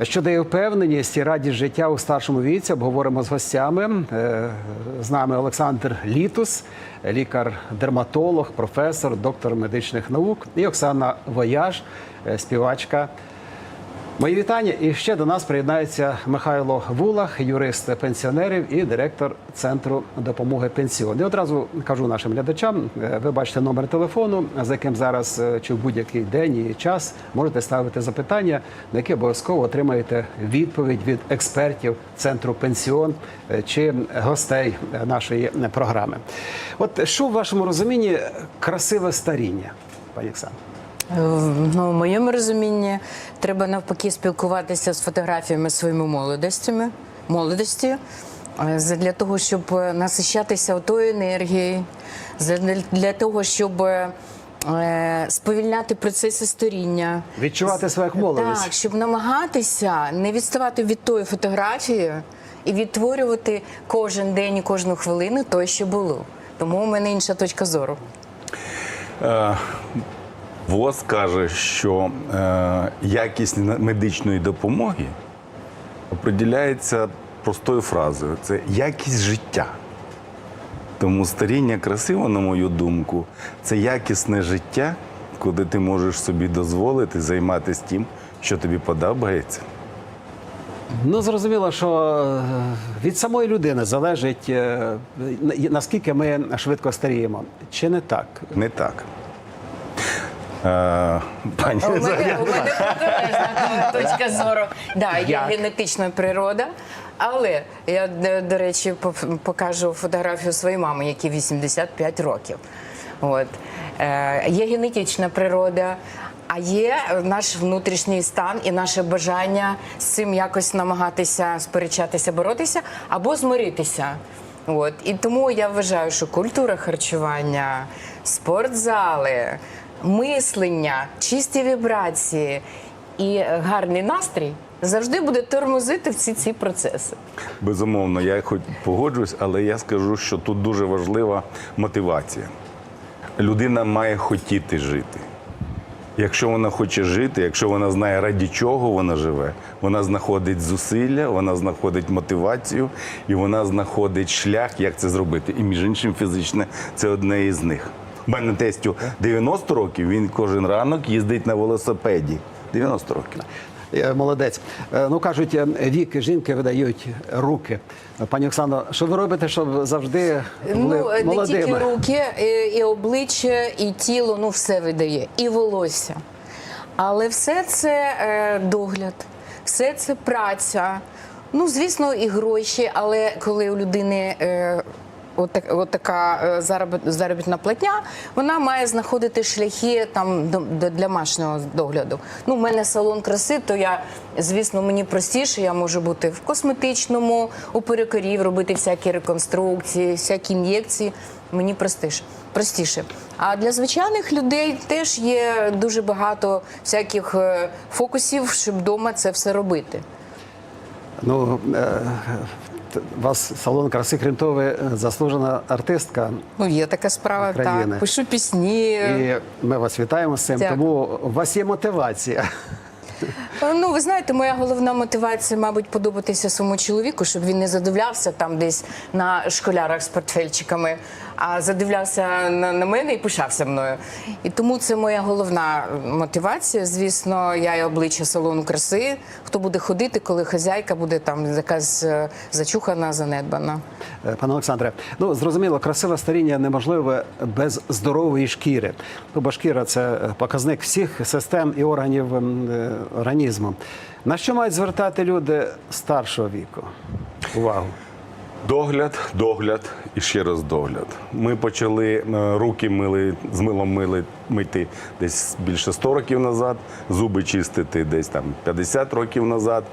Що дає впевненість і радість життя у старшому віці, обговоримо з гостями. Е, З нами Олександр Літус, лікар-дерматолог, професор, доктор медичних наук, і Оксана Вояж, е, співачка. Мої вітання. І ще до нас приєднається Михайло Вулах, юрист пенсіонерів і директор центру допомоги пенсіон. І одразу кажу нашим глядачам: е, ви бачите номер телефону, за яким зараз е, чи в будь-який день і час можете ставити запитання, на які обов'язково отримаєте відповідь від експертів центру пенсіон е, чи гостей нашої програми. От що в вашому розумінні красиве старіння, пані Оксана? Ну, в моєму розумінні треба навпаки спілкуватися з фотографіями своїми молодостями, молодості, е, для того, щоб е, насищатися тою енергією, для того, щоб е, сповільняти процеси старіння. Відчувати себе як молодість. Так, щоб намагатися не відставати від тої фотографії і відтворювати кожен день і кожну хвилину те, що було. Тому у мене інша точка зору. Е, ВОЗ каже, що е, якість медичної допомоги определяється простою фразою: це якість життя. Тому старіння красиво, на мою думку, це якісне життя, куди ти можеш собі дозволити займатися тим, що тобі подобається. Ну, зрозуміло, що е, від самої людини залежить, е, наскільки ми швидко старіємо. Чи не так? Не так. Е, пані У мене, у мене протилежна точка зору. Да, є Як? генетична природа. Але я, до- до речі, покажу фотографію своєї мами, якій 85 років. От. Е, є генетична природа, а є наш внутрішній стан і наше бажання з цим якось намагатися сперечатися, боротися або змиритися. От. І тому я вважаю, що культура харчування, спортзали, мислення, чисті вібрації і гарний настрій завжди буде тормозити всі ці процеси. Безумовно, я хоч погоджуюсь, але я скажу, що тут дуже важлива мотивація. Людина має хотіти жити. Якщо вона хоче жити, якщо вона знає, раді чого вона живе, вона знаходить зусилля, вона знаходить мотивацію і вона знаходить шлях, як це зробити. І між іншим, фізичне це одне із них. У мене тестю 90 років, він кожен ранок їздить на велосипеді. 90 років. Е, Молодець. Е, Ну кажуть, е, вік жінки видають руки. Пані Оксано, що ви робите, щоб завжди були Ну, не молодими? тільки руки, і, обличчя, і тіло, ну все видає, і волосся. Але все це догляд, все це праця. Ну, звісно, і гроші, але коли у людини. От, от така е, заробітна платня, вона має знаходити шляхи там до, для домашнього догляду. Ну, у мене салон краси, то я, звісно, мені простіше. Я можу бути в косметичному, у перукарів, робити всякі реконструкції, всякі ін'єкції. Мені простіше. простіше. А для звичайних людей теж є дуже багато всяких е, фокусів, щоб вдома це все робити. Ну, е, вас салон краси, крім того, ви заслужена артистка. Ну, є така справа, України. так. Пишу пісні. І ми вас вітаємо з цим, Дякую. тому у вас є мотивація. Ну, ви знаєте, моя головна мотивація, мабуть, подобатися своєму чоловіку, щоб він не задивлявся там десь на школярах з портфельчиками, а задивлявся на, на мене і пишався мною. І тому це моя головна мотивація. Звісно, я і обличчя салону краси. Хто буде ходити, коли хазяйка буде там якась е, зачухана, занедбана. Е, Пане Олександре, ну зрозуміло, красиве старіння неможливе без здорової шкіри. Ну, бо шкіра це показник всіх систем і органів ем, е, організму. На що мають звертати люди старшого віку? Увагу. Догляд, догляд і ще раз догляд. Ми почали е, руки мили з милом мили мити десь більше 100 років назад, зуби чистити десь там 50 років назад.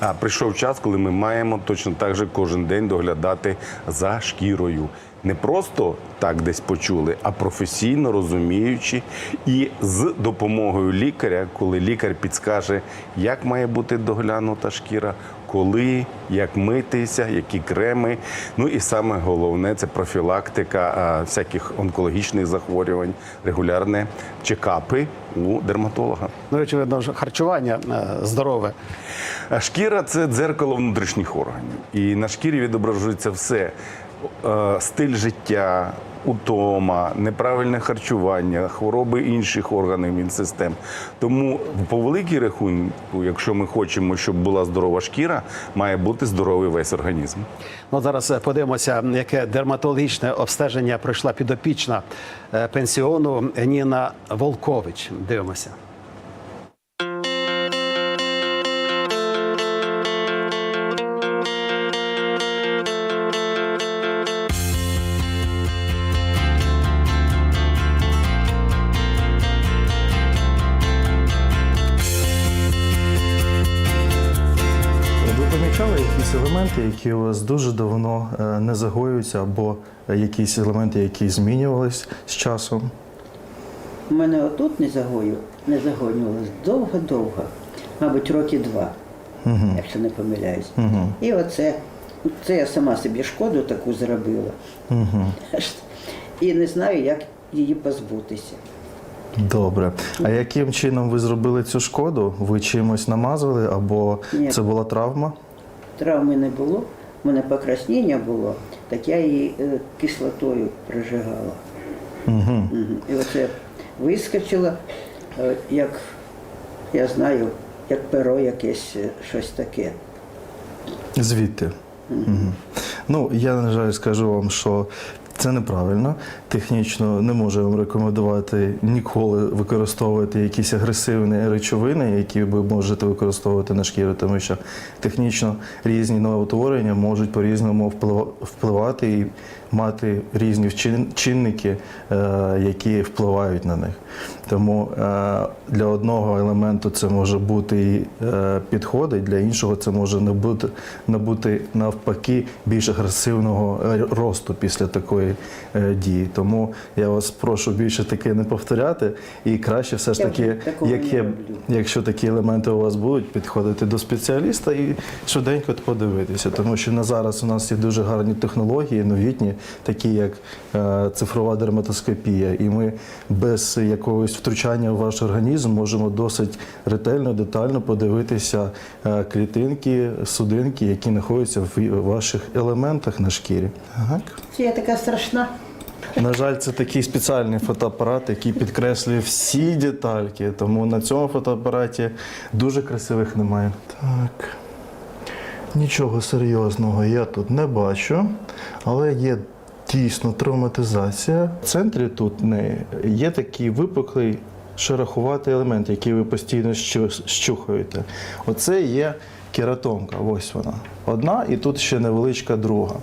А прийшов час, коли ми маємо точно так же кожен день доглядати за шкірою. Не просто так десь почули, а професійно розуміючи, і з допомогою лікаря, коли лікар підскаже, як має бути доглянута шкіра, коли, як митися, які креми. Ну і саме головне це профілактика всяких онкологічних захворювань, регулярне чекапи у дерматолога. Ну, очевидно, харчування е, здорове. Шкіра це дзеркало внутрішніх органів. І на шкірі відображується все: стиль життя, утома, неправильне харчування, хвороби інших органів мінсистем. Тому по великій рахунку, якщо ми хочемо, щоб була здорова шкіра, має бути здоровий весь організм. Ну, зараз е, подивимося, яке дерматологічне обстеження пройшла підопічна е, пенсіону Ніна Волкович. Дивимося. Помічали якісь елементи, які у вас дуже давно е, не загоюються, або якісь елементи, які змінювались з часом? У мене отут не загою, не загоювалось довго-довго, мабуть, роки два, якщо не помиляюсь. І оце, це я сама собі шкоду таку зробила. І не знаю, як її позбутися. Добре. А яким чином ви зробили цю шкоду? Ви чимось намазали, або Ні. це була травма? Травми не було, у мене покраснення було, так я її е, кислотою прижигала. Угу. І оце вискочило, е, як я знаю, як перо якесь, е, щось таке. Звідти. Угу. Ну, я, на жаль, скажу вам, що це неправильно. Технічно не можу вам рекомендувати ніколи використовувати якісь агресивні речовини, які ви можете використовувати на шкіру, тому що технічно різні новоутворення можуть по-різному вплива- впливати і мати різні чинники, е, які впливають на них. Тому е, для одного елементу це може бути і е, підходить, для іншого це може набути, набути навпаки більш агресивного росту після такої дії. Тому я вас прошу більше таке не повторяти, і краще все ж таки, яке, роблю. якщо такі елементи у вас будуть, підходити до спеціаліста і швиденько подивитися. Тому що на зараз у нас є дуже гарні технології, новітні, такі як е, цифрова дерматоскопія, і ми без якогось втручання в ваш організм можемо досить ретельно, детально подивитися е, клітинки, судинки, які знаходяться в ваших елементах на шкірі. Так. Це я така страшна. На жаль, це такий спеціальний фотоапарат, який підкреслює всі детальки. Тому на цьому фотоапараті дуже красивих немає. Так. Нічого серйозного я тут не бачу, але є дійсно травматизація. В центрі тут не є такий випуклий шерохуватий елемент, який ви постійно щухаєте. Оце є кератомка. Ось вона. Одна і тут ще невеличка друга.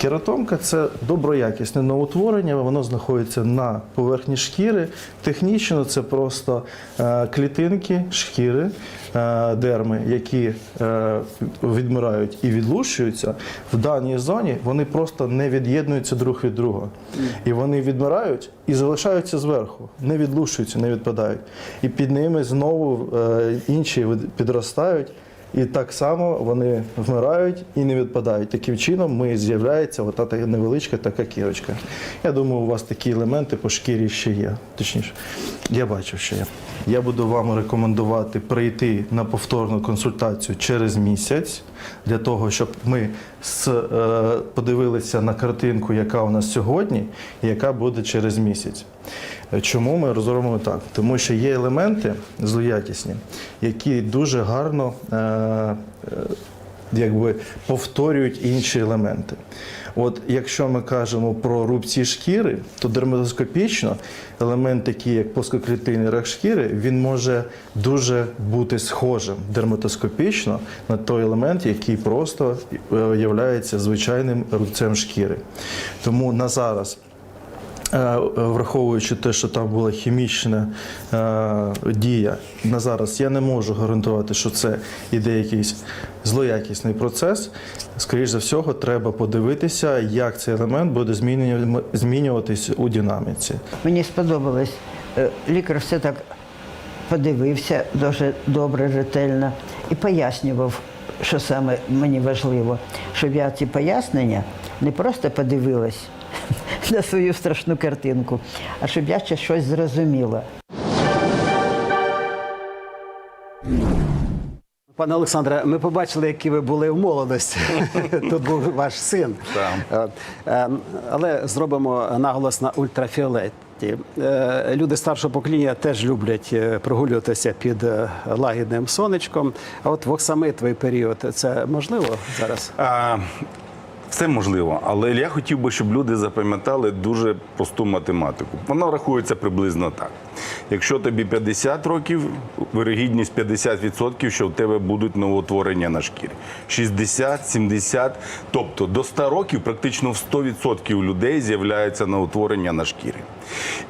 Кератомка це доброякісне новоутворення, воно знаходиться на поверхні шкіри. Технічно це просто е, клітинки шкіри, е, дерми, які е, відмирають і відлущуються. В даній зоні вони просто не від'єднуються друг від друга. І вони відмирають і залишаються зверху, не відлущуються, не відпадають. І під ними знову інші підростають. І так само вони вмирають і не відпадають. Таким чином ми з'являється ота та невеличка така кірочка. Я думаю, у вас такі елементи по шкірі ще є. Точніше, я бачу, що є. Я буду вам рекомендувати прийти на повторну консультацію через місяць для того, щоб ми з, е, подивилися на картинку, яка у нас сьогодні, і яка буде через місяць. Чому ми розробимо так? Тому що є елементи злоякісні, які дуже гарно е, е, якби повторюють інші елементи. От якщо ми кажемо про рубці шкіри, то дерматоскопічно елемент, такий як плоскоклітинний рак шкіри, він може дуже бути схожим дерматоскопічно на той елемент, який просто е, являється звичайним рубцем шкіри. Тому на зараз Враховуючи те, що там була хімічна е, дія на зараз, я не можу гарантувати, що це іде якийсь злоякісний процес. Скоріше за всього, треба подивитися, як цей елемент буде змінюватись у динаміці. Мені сподобалось. Е, Лікар все так подивився дуже добре, ретельно і пояснював, що саме мені важливо, щоб я ці пояснення не просто подивилась на свою страшну картинку, а щоб я ще щось зрозуміла. Пане Олександре, ми побачили, які ви були в молодості. Тут був ваш син. Е, е, Але зробимо наголос на ультрафіолеті. Е, Люди старшого покоління теж люблять прогулюватися під лагідним сонечком. А от в оксамитовий період це можливо зараз? Все можливо, але я хотів би, щоб люди запам'ятали дуже просту математику. Вона рахується приблизно так. Якщо тобі 50 років, вирогідність 50%, що в тебе будуть новоутворення на шкірі. 60, 70, тобто до 100 років практично в 100% людей з'являються новоутворення на шкірі.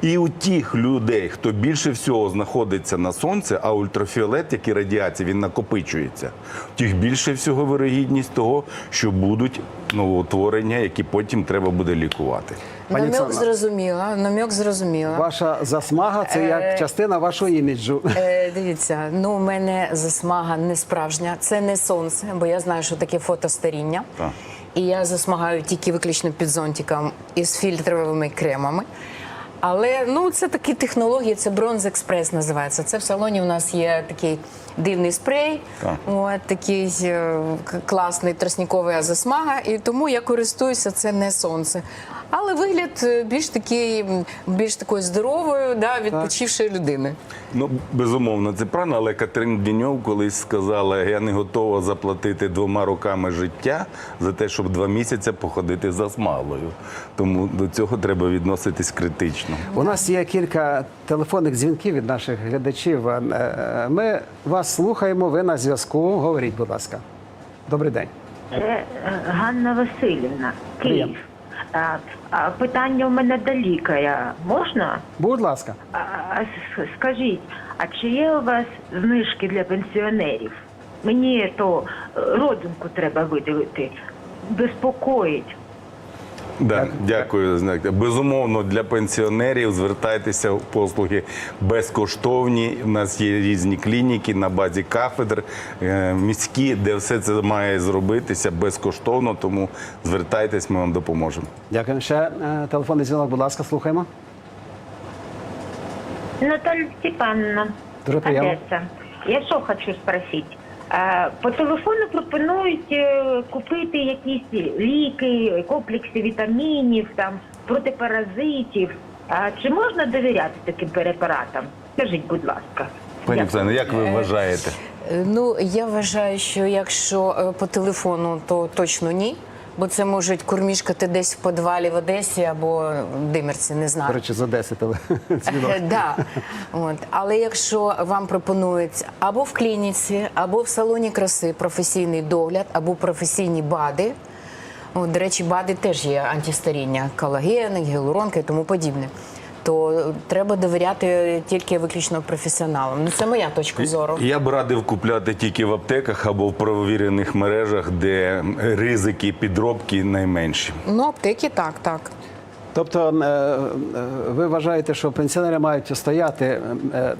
І у тих людей, хто більше всього знаходиться на сонці, а ультрафіолет, як і радіація, він накопичується, у тих більше всього вирогідність того, що будуть новоутворення, які потім треба буде лікувати. Пані зрозуміла, намек зрозуміла. Ваша засмага це як частина вашого іміджу. Е, дивіться, ну у мене засмага не справжня, це не сонце, бо я знаю, що таке фотостаріння. Так. І я засмагаю тільки виключно під зонтиком із фільтровими кремами. Але ну це такі технології, це Бронз Експрес називається. Це в салоні у нас є такий дивний спрей, Так. от такий е, класний тростниковий засмага, і тому я користуюся це не сонце. Але вигляд е, більш такий, більш такої здорової, да, відпочившої людини. Ну, безумовно, це правильно, але Катерин Діньов колись сказала: я не готова заплатити двома роками життя за те, щоб два місяці походити за смалою. Тому до цього треба відноситись критично. У нас є кілька телефонних дзвінків від наших глядачів. Е, Ми вас слухаємо. Ви на зв'язку. Говоріть, будь ласка. Добрий день. Це е, Ганна Васильівна, Київ. А, питання у мене до лікаря. Можна? Будь ласка. А, а скажіть, а чи є у вас знижки для пенсіонерів? Мені то е, родинку треба виділити. Безпокоїть. Да, дякую. Безумовно, для пенсіонерів звертайтеся в послуги безкоштовні. У нас є різні клініки на базі кафедр е, міські, де все це має зробитися безкоштовно. Тому звертайтесь, ми вам допоможемо. Дякую. Ще е, телефонний дзвінок, будь ласка, слухаємо. Наталья Степановна, Дуже приємно. Одесса. Я що хочу спросити? Е, По телефону пропонують е, купити якісь ліки, комплекси вітамінів, там протипаразитів. А чи можна довіряти таким препаратам? Скажіть, будь ласка. Пані Оксана, як ви вважаєте? Е, Ну, я вважаю, що якщо по телефону, то точно ні. Бо це можуть курмішкати десь в подвалі в Одесі або в Димерці, не До знаю. речі, з Одеси теле- Да. От. Але якщо вам пропонують або в клініці, або в салоні краси професійний догляд, або професійні БАДи. От, до речі, БАДи теж є антистаріння, колаген, гіалуронка і тому подібне. То треба довіряти тільки виключно професіоналам. Ну, це моя точка зору. Я б радив купляти тільки в аптеках або в провірених мережах, де ризики підробки найменші. Ну, аптеки так, так. Тобто, е, е, ви вважаєте, що пенсіонери мають стояти е,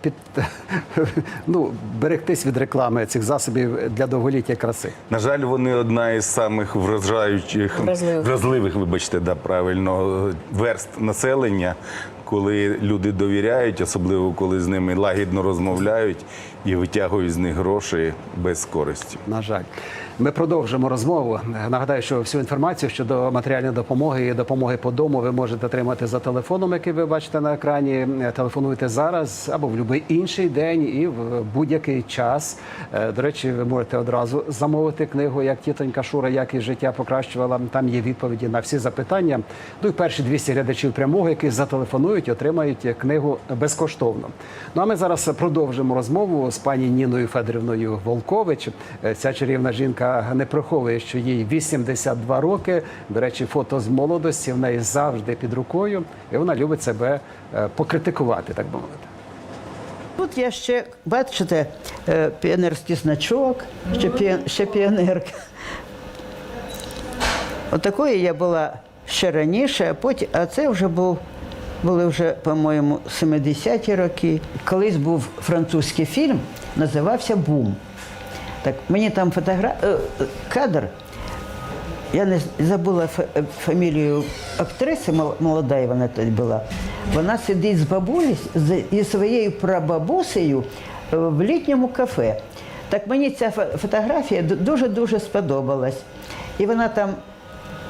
під ну, берегтись від реклами цих засобів для довголіття краси. На жаль, вони одна із самих вражаючих Вразливих. вразливих, вибачте, да, правильно, верст населення, коли люди довіряють, особливо коли з ними лагідно розмовляють і витягують з них гроші без користі. На жаль, ми продовжимо розмову. Нагадаю, що всю інформацію щодо матеріальної допомоги і допомоги по дому ви можете отримати за телефоном, який ви бачите на екрані. Телефонуйте зараз або в будь-який інший день і в будь-який час. Е, До речі, ви можете одразу замовити книгу, як тітонька Шура, як і життя покращувала. Там є відповіді на всі запитання. Ну і перші 200 глядачів прямого, які зателефонують. отримають книгу безкоштовно. Ну а ми зараз продовжимо розмову з пані Ніною Федорівною Волкович. Е, Ця чарівна жінка не приховує, що їй 82 роки. До речі, фото з молодості в неї завжди під рукою, і вона любить себе е, покритикувати, так би мовити. Тут я ще, бачите, е, піонерський значок, ще, піон- ще піонерка. Отакою я була ще раніше, а потім, а це вже був, були вже, по-моєму, 70-ті роки. Колись був французький фільм, називався Бум. Так, мені там фотогра... е, кадр. Я не забула е, фамілію актриси, молода вона тоді була. Вона сидить з бабулею з і своєю прабабусею е, в літньому кафе. Так мені ця фотографія дуже-дуже сподобалась. І вона там,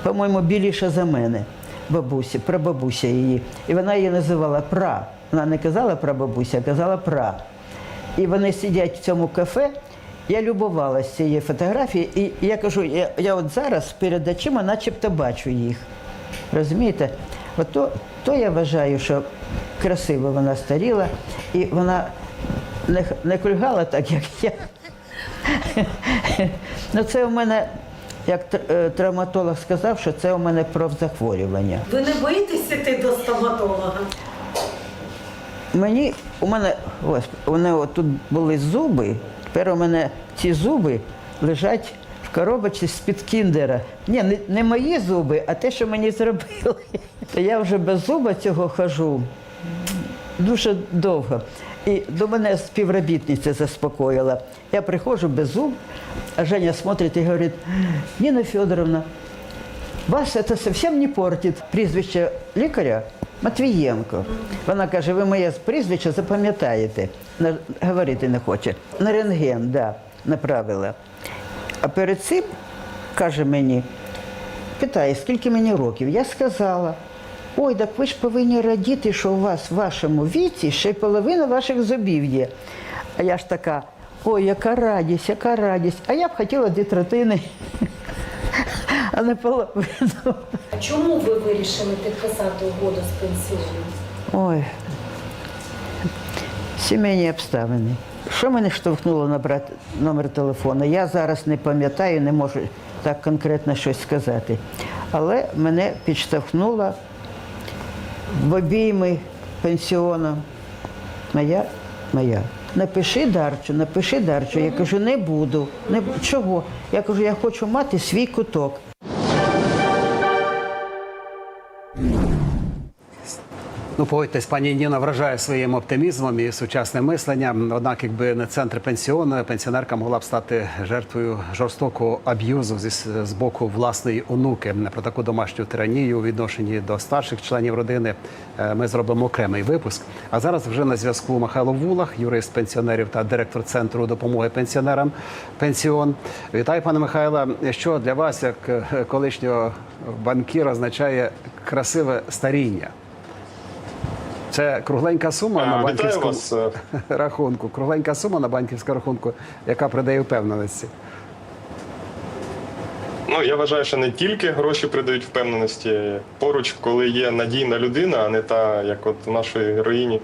по-моєму, біліша за мене, бабусі, прабабуся її. І вона її називала пра. Вона не казала прабабуся, а казала пра. І вони сидять в цьому кафе. Я любувалася цією фотографією, і я кажу, я, я от зараз перед очима начебто бачу їх. Розумієте? От то, то я вважаю, що красиво вона старіла, і вона не, не кульгала так, як я. ну це у мене, як е, травматолог сказав, що це у мене профзахворювання. Ви не боїтесь іти до стоматолога? Мені у мене ось у мене тут були зуби. Тепер у мене ці зуби лежать в коробочці з-під кіндера. Ні, не, не мої зуби, а те, що мені зробили. То я вже без зуба цього хожу дуже довго. І до мене співробітниця заспокоїла. Я приходжу без зуб, а Женя смотрить і говорить: Ніна Федоровна, вас це зовсім не портить. Прізвище лікаря Матвієнко. Вона каже, ви моє прізвище запам'ятаєте. Говорити не хоче. На рентген, да, направила. А перед цим каже мені, питає, скільки мені років. Я сказала, ой, так ви ж повинні радіти, що у вас в вашому віці ще й половина ваших зубів є. А я ж така, ой, яка радість, яка радість. А я б хотіла дві третини, а не половину. Чому ви вирішили підписати угоду з пенсіоном? Ой, сімейні обставини. Що мене штовхнуло набрати номер телефону? Я зараз не пам'ятаю, не можу так конкретно щось сказати. Але мене підштовхнула в обійми пенсіону. Моя, моя. Напиши дарчу, напиши дарчу. Я кажу, не буду. Не, чого? Я кажу, я хочу мати свій куток. Ну, погодьтесь, пані Ніна вражає своїм оптимізмом і сучасним мисленням. Однак, якби не центр пенсіону, пенсіонерка могла б стати жертвою жорстокого аб'юзу з боку власної онуки. Про таку домашню тиранію у відношенні до старших членів родини е, ми зробимо окремий випуск. А зараз вже на зв'язку Михайло Вулах, юрист пенсіонерів та директор центру допомоги пенсіонерам. Пенсіон. Вітаю, пане Михайло. Що для вас, як е, колишнього банкіра, означає красиве старіння? Це кругленька сума Е, на банківському вас. е, рахунку. Кругленька сума на банківському рахунку, яка придає впевненості. Ну я вважаю, що не тільки гроші придають впевненості. Поруч, коли є надійна людина, а не та, як от нашої героїні,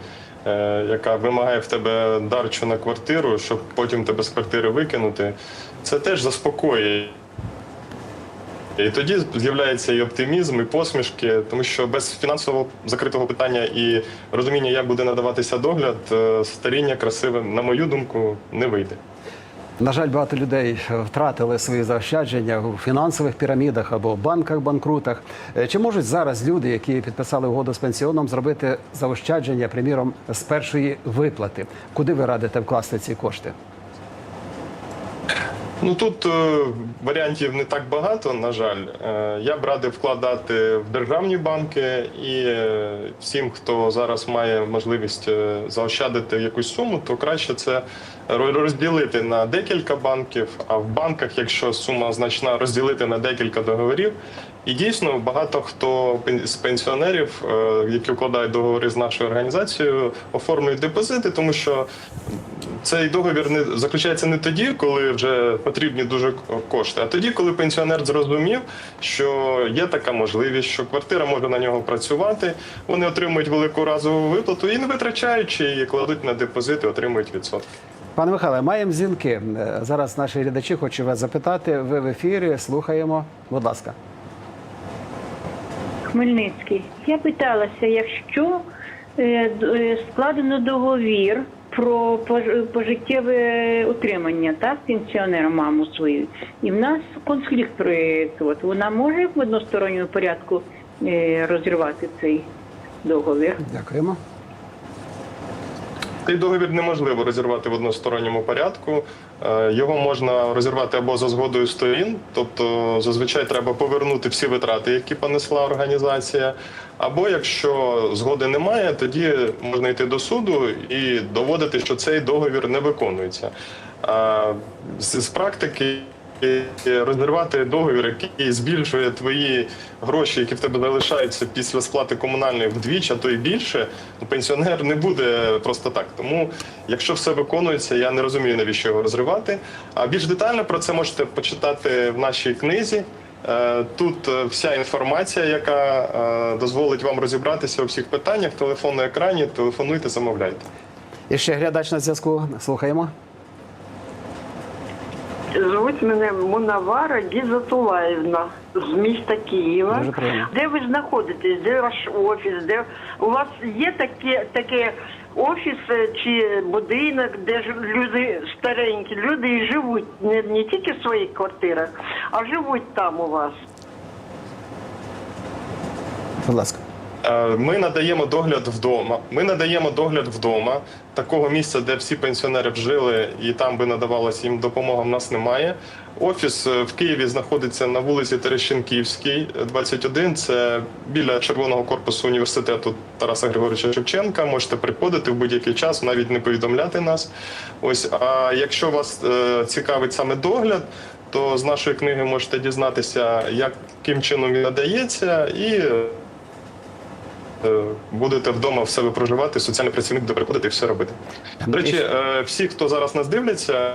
е, яка вимагає в тебе дарчу на квартиру, щоб потім тебе з квартири викинути, це теж заспокоює. І тоді з'являється і оптимізм, і посмішки, тому що без фінансово закритого питання і розуміння, як буде надаватися догляд, е, старіння красиве, на мою думку, не вийде. На жаль, багато людей втратили свої заощадження у фінансових пірамідах або банках-банкрутах. Е, Чи можуть зараз люди, які підписали угоду з пенсіоном, зробити заощадження, приміром, з першої виплати? Куди ви радите вкласти ці кошти? Ну тут е, варіантів не так багато, на жаль. Е, я б радив вкладати в державні банки і е, всім, хто зараз має можливість е, заощадити якусь суму, то краще це розділити на декілька банків. А в банках, якщо сума значна, розділити на декілька договорів. І дійсно багато хто з пенсіонерів, е, які вкладають договори з нашою організацією, оформлюють депозити, тому що цей договір не заключається не тоді, коли вже потрібні дуже кошти, а тоді, коли пенсіонер зрозумів, що є така можливість, що квартира може на нього працювати. Вони отримують велику разову виплату і не витрачаючи її, кладуть на депозит і отримують відсотки. Пане Михайле, маємо дзвінки. Е, Зараз наші глядачі хочуть вас запитати. Ви в ефірі, слухаємо. Будь ласка. Хмельницький. Я питалася, якщо е, е, складено договір про пожиттєве утримання так, пенсіонера маму свою, і в нас конфлікт от вона може в односторонньому порядку е, розірвати цей договір? Дякуємо. Цей договір неможливо розірвати в односторонньому порядку. Е, Його можна розірвати або за згодою сторін, тобто зазвичай треба повернути всі витрати, які понесла організація. Або якщо згоди немає, тоді можна йти до суду і доводити, що цей договір не виконується. З практики розірвати договір, який збільшує твої гроші, які в тебе залишаються після сплати комунальної вдвічі, а то і більше, ну, пенсіонер не буде просто так. Тому, якщо все виконується, я не розумію, навіщо його розривати. А більш детально про це можете почитати в нашій книзі. Е, Тут е, вся інформація, яка е, дозволить вам розібратися у всіх питаннях. Телефон на екрані, телефонуйте, замовляйте. І ще глядач на зв'язку. Слухаємо. Звуть мене Мунавара Гізатулаївна з міста Києва. Де ви знаходитесь? Де ваш офіс? Де у вас є таке таке офіс е, чи будинок, де ж люди старенькі, люди і живуть не, не тільки в своїх квартирах, а живуть там у вас. Будь ласка. Е, Ми надаємо догляд вдома. Ми надаємо догляд вдома. Такого місця, де всі пенсіонери б жили, і там би надавалася їм допомога, в нас немає. Офіс е, в Києві знаходиться на вулиці Терещенківській, 21. Це біля червоного корпусу університету Тараса Григоровича Шевченка. Можете приходити в будь-який час, навіть не повідомляти нас. Ось а якщо вас е, цікавить саме догляд. То з нашої книги можете дізнатися, яким чином він надається, і будете вдома в себе проживати, соціальний працівник буде приходити і все робити. До речі, е, всі, хто зараз нас дивляться,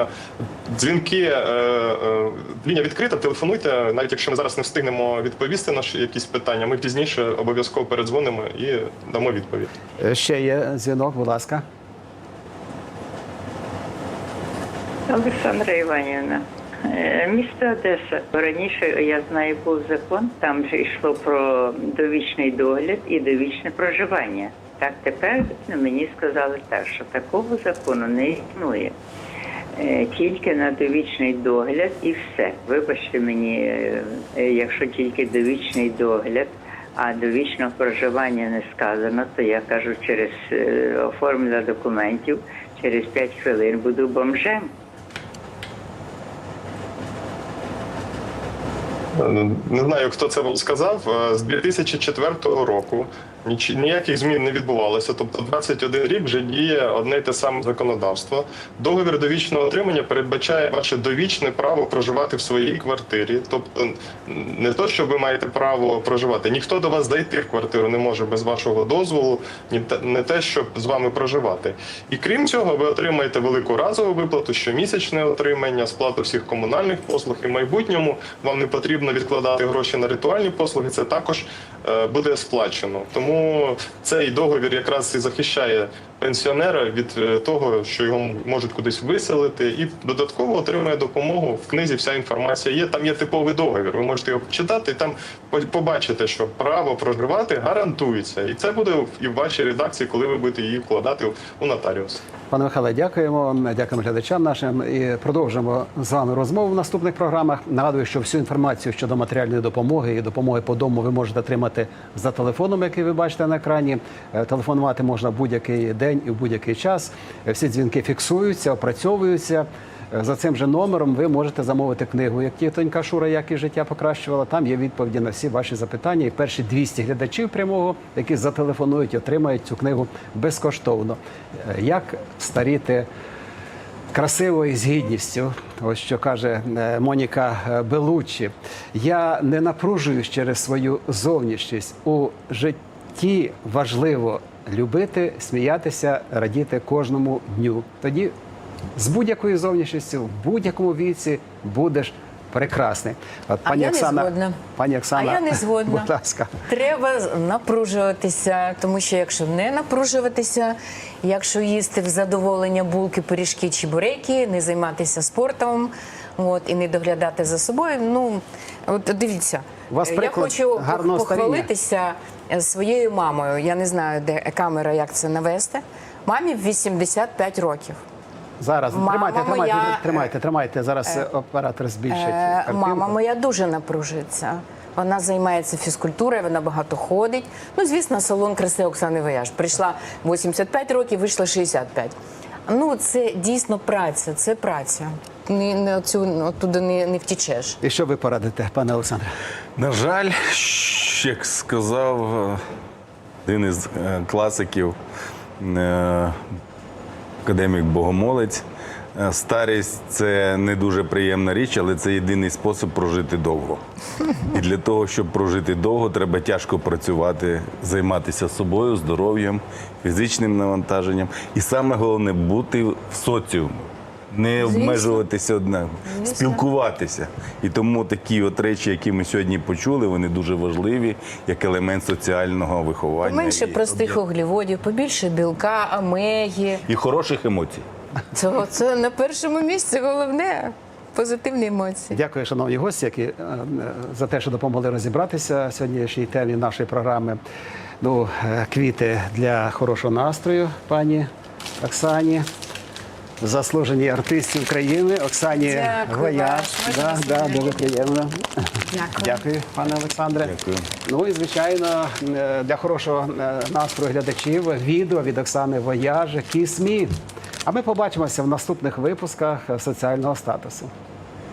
е, дзвінки, е, е, лінія відкрита, телефонуйте, навіть якщо ми зараз не встигнемо відповісти на якісь питання, ми пізніше обов'язково передзвонимо і дамо відповідь. Е, Ще є дзвінок, будь ласка. Олександра Іванівна, е, місто Одеса. Раніше я знаю, був закон, там же йшло про довічний догляд і довічне проживання. Так тепер мені сказали так, що такого закону не існує. Е, Тільки на довічний догляд і все. Вибачте мені, е, е, якщо тільки довічний догляд, а довічного проживання не сказано, то я кажу через е, оформлення документів, через 5 хвилин буду бомжем. Не знаю, хто це сказав. Е, З 2004 року ніч- ніяких змін не відбувалося. Тобто 21 рік вже діє одне й те саме законодавство. Договір довічного отримання передбачає ваше довічне право проживати в своїй квартирі. Тобто, не то, що ви маєте право проживати, ніхто до вас зайти в квартиру не може без вашого дозволу, не те, щоб з вами проживати. І крім цього, ви отримаєте велику разову виплату, щомісячне отримання, сплату всіх комунальних послуг. І в майбутньому вам не потрібно відкладати гроші на ритуальні послуги. Це також буде сплачено. Тому цей договір якраз і захищає пенсіонера від е, того, що його можуть кудись виселити, і додатково отримує допомогу. В книзі вся інформація є. Там є типовий договір. Ви можете його почитати і там побачите, що право проживати гарантується, і це буде і в вашій редакції, коли ви будете її вкладати у нотаріус. Пане Михайле, дякуємо. Дякуємо глядачам нашим і продовжимо з вами розмову в наступних програмах. Нагадую, що всю інформацію щодо матеріальної допомоги і допомоги по дому ви можете отримати за телефоном, який ви бачите на екрані. Е, Телефонувати можна будь-який день і в будь-який час. Всі дзвінки фіксуються, опрацьовуються. Е, За цим же номером ви можете замовити книгу, як тітонька Шура, як і життя покращувала. Там є відповіді на всі ваші запитання. І перші 200 глядачів прямого, які зателефонують, отримають цю книгу безкоштовно. Е, Як старіти красиво і з гідністю, ось що каже е, Моніка Белуччі. Я не напружуюсь через свою зовнішність у житті. важливо любити, сміятися, радіти кожному дню. Тоді з будь-якою зовнішністю, в будь-якому віці будеш прекрасний. От, А я не згодна. Пані Оксана, А я не згодна. будь ласка. Треба напружуватися, тому що якщо не напружуватися, якщо їсти в задоволення булки, пиріжки чи бурейки, не займатися спортом, от і не доглядати за собою. Ну от дивіться, У вас я хочу гарного старіння. похвалитися своєю мамою. Я не знаю, де камера, як це навести. Мамі 85 років. Зараз Мама тримайте, тримайте, моя, тримайте, тримайте. Зараз е, оператор збільшить. Е, картинку. Мама моя дуже напружується. Вона займається фізкультурою, вона багато ходить. Ну, звісно, салон краси Оксани Вояж. Прийшла 85 років, вийшла 65. Ну, це дійсно праця, це праця. Не, не, цю, ну, туди не, не втічеш. І що ви порадите, пане Олександре? На жаль, як сказав е, один із е, класиків, е, академік Богомолець, е, старість це не дуже приємна річ, але це єдиний спосіб прожити довго. І для того, щоб прожити довго, треба тяжко працювати, займатися собою, здоров'ям, фізичним навантаженням. І саме головне бути в соціумі. Не обмежуватися одним, спілкуватися. І тому такі от речі, які ми сьогодні почули, вони дуже важливі як елемент соціального виховання. Менше простих углеводів, побільше білка, омеги. і хороших емоцій. Це, це на першому місці головне. Позитивні емоції. Дякую, шановні гості, які е, за те, що допомогли розібратися в сьогоднішній темі нашої програми. Ну, е, квіти для хорошого настрою, пані Оксані. Заслуженій артисті України Оксані Дякую, Гояш. Ваш. Да, Можна да, дуже приємно. Дякую. Дякую, пане Олександре. Дякую. Ну і звичайно, е, для хорошого е, настрою глядачів відео від Оксани Вояж Кісмі. Me». А ми побачимося в наступних випусках соціального статусу.